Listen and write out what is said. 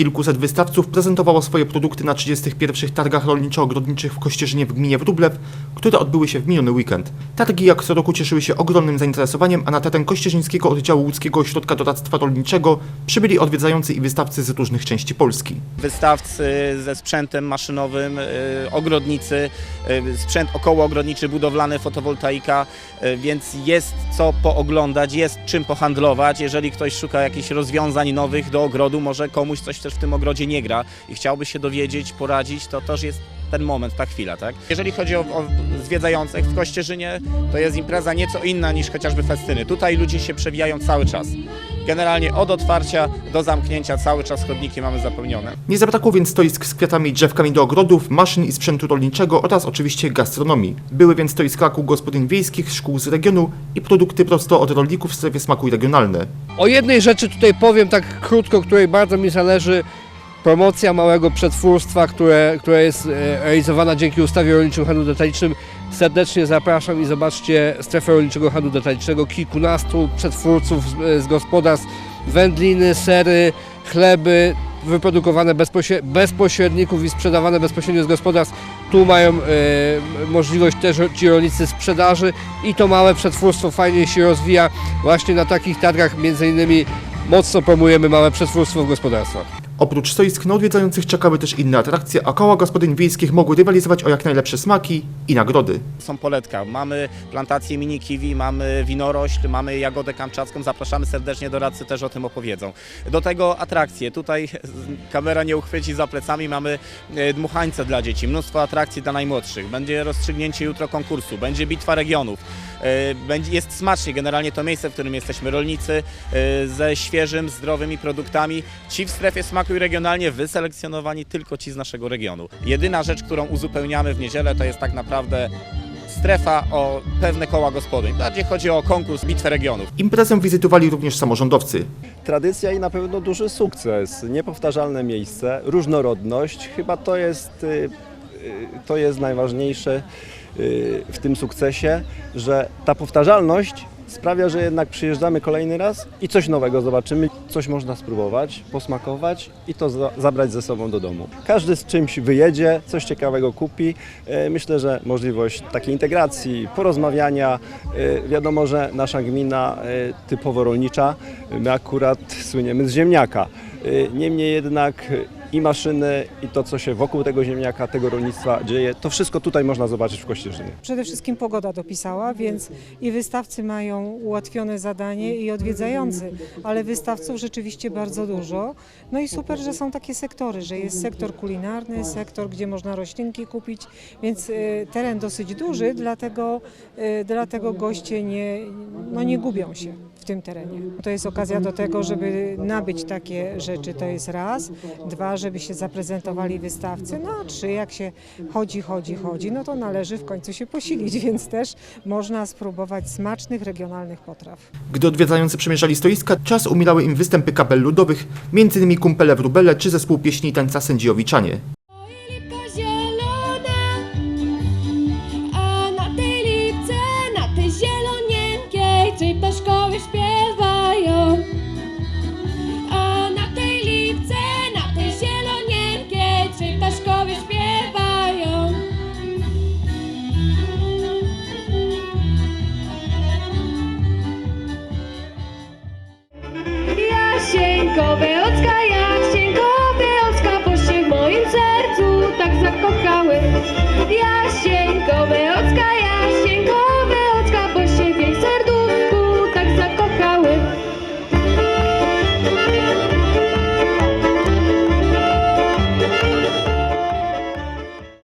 Kilkuset wystawców prezentowało swoje produkty na 31. targach rolniczo-ogrodniczych w Kościerzynie w gminie Wróblew, które odbyły się w miniony weekend. Targi jak co roku cieszyły się ogromnym zainteresowaniem, a na teren kościerzyńskiego oddziału łódzkiego ośrodka doradztwa rolniczego przybyli odwiedzający i wystawcy z różnych części Polski. wystawcy ze sprzętem maszynowym, y, ogrodnicy, y, sprzęt okołoogrodniczy, budowlany, fotowoltaika, y, więc jest co pooglądać, jest czym pohandlować. Jeżeli ktoś szuka jakichś rozwiązań nowych do ogrodu, może komuś coś też w tym ogrodzie nie gra i chciałby się dowiedzieć, poradzić, to też jest ten moment, ta chwila, tak? Jeżeli chodzi o, o zwiedzających w Kościerzynie, to jest impreza nieco inna niż chociażby festyny. Tutaj ludzie się przewijają cały czas. Generalnie od otwarcia do zamknięcia cały czas chodniki mamy zapełnione. Nie zabrakło więc stoisk z kwiatami drzewkami do ogrodów, maszyn i sprzętu rolniczego oraz oczywiście gastronomii. Były więc stoiska kół gospodyń wiejskich, szkół z regionu i produkty prosto od rolników w strefie smaku i regionalne. O jednej rzeczy tutaj powiem tak krótko, której bardzo mi zależy. Promocja małego przetwórstwa, które, które jest e, realizowana dzięki ustawie o rolniczym handlu detalicznym. Serdecznie zapraszam i zobaczcie strefę rolniczego handlu detalicznego. Kilkunastu przetwórców z, z gospodarstw, wędliny, sery, chleby wyprodukowane bez, i sprzedawane bezpośrednio z gospodarstw. Tu mają e, możliwość też ci rolnicy sprzedaży i to małe przetwórstwo fajnie się rozwija właśnie na takich targach między innymi mocno promujemy małe przetwórstwo w gospodarstwach. Oprócz stoisk na odwiedzających czekały też inne atrakcje, a koła gospodyń wiejskich mogły rywalizować o jak najlepsze smaki i nagrody. Są poletka. Mamy plantację mini kiwi, mamy winorośl, mamy jagodę kamczacką. Zapraszamy serdecznie, doradcy też o tym opowiedzą. Do tego atrakcje. Tutaj kamera nie uchwyci za plecami. Mamy e, dmuchańce dla dzieci, mnóstwo atrakcji dla najmłodszych. Będzie rozstrzygnięcie jutro konkursu, będzie bitwa regionów. E, jest smacznie, generalnie to miejsce, w którym jesteśmy rolnicy e, ze świeżym, zdrowymi produktami. Ci w strefie smaku i regionalnie wyselekcjonowani tylko ci z naszego regionu. Jedyna rzecz, którą uzupełniamy w niedzielę to jest tak naprawdę strefa o pewne koła gospodyń. Bardziej chodzi o konkurs Bitwę Regionów. Imprezę wizytowali również samorządowcy. Tradycja i na pewno duży sukces, niepowtarzalne miejsce, różnorodność. Chyba to jest, y, y, to jest najważniejsze y, w tym sukcesie, że ta powtarzalność sprawia, że jednak przyjeżdżamy kolejny raz i coś nowego zobaczymy, coś można spróbować, posmakować i to za, zabrać ze sobą do domu. Każdy z czymś wyjedzie, coś ciekawego kupi. E, Myślę, że możliwość takiej integracji, porozmawiania. E, Wiadomo, że nasza gmina e, typowo rolnicza, my akurat słyniemy z ziemniaka. Niemniej jednak i maszyny, i to, co się wokół tego ziemniaka, tego rolnictwa dzieje, to wszystko tutaj można zobaczyć w Kościerzynie. Przede wszystkim pogoda dopisała, więc i wystawcy mają ułatwione zadanie i odwiedzający, ale wystawców rzeczywiście bardzo dużo. No i super, że są takie sektory, że jest sektor kulinarny, sektor, gdzie można roślinki kupić, więc y, teren dosyć duży, dlatego, y, dlatego goście nie, no nie gubią się tym terenie. To jest okazja do tego, żeby nabyć takie rzeczy, to jest raz. Dwa, żeby się zaprezentowali wystawcy. No a trzy, jak się chodzi, chodzi, chodzi, no to należy w końcu się posilić, więc też można spróbować smacznych, regionalnych potraw. Gdy odwiedzający przemierzali stoiska, czas umilały im występy kapel ludowych, m.in. Kumpele Wróbele czy zespół pieśni i tańca Sędziowiczanie. dzieci do szkoły śpiewają. A na tej lipce, na tej zielonienkie dzieci do szkoły śpiewają. Jasieńkowe ocka, jasieńkowe ocka, pościg w moim sercu tak zakochały. Jasieńkowe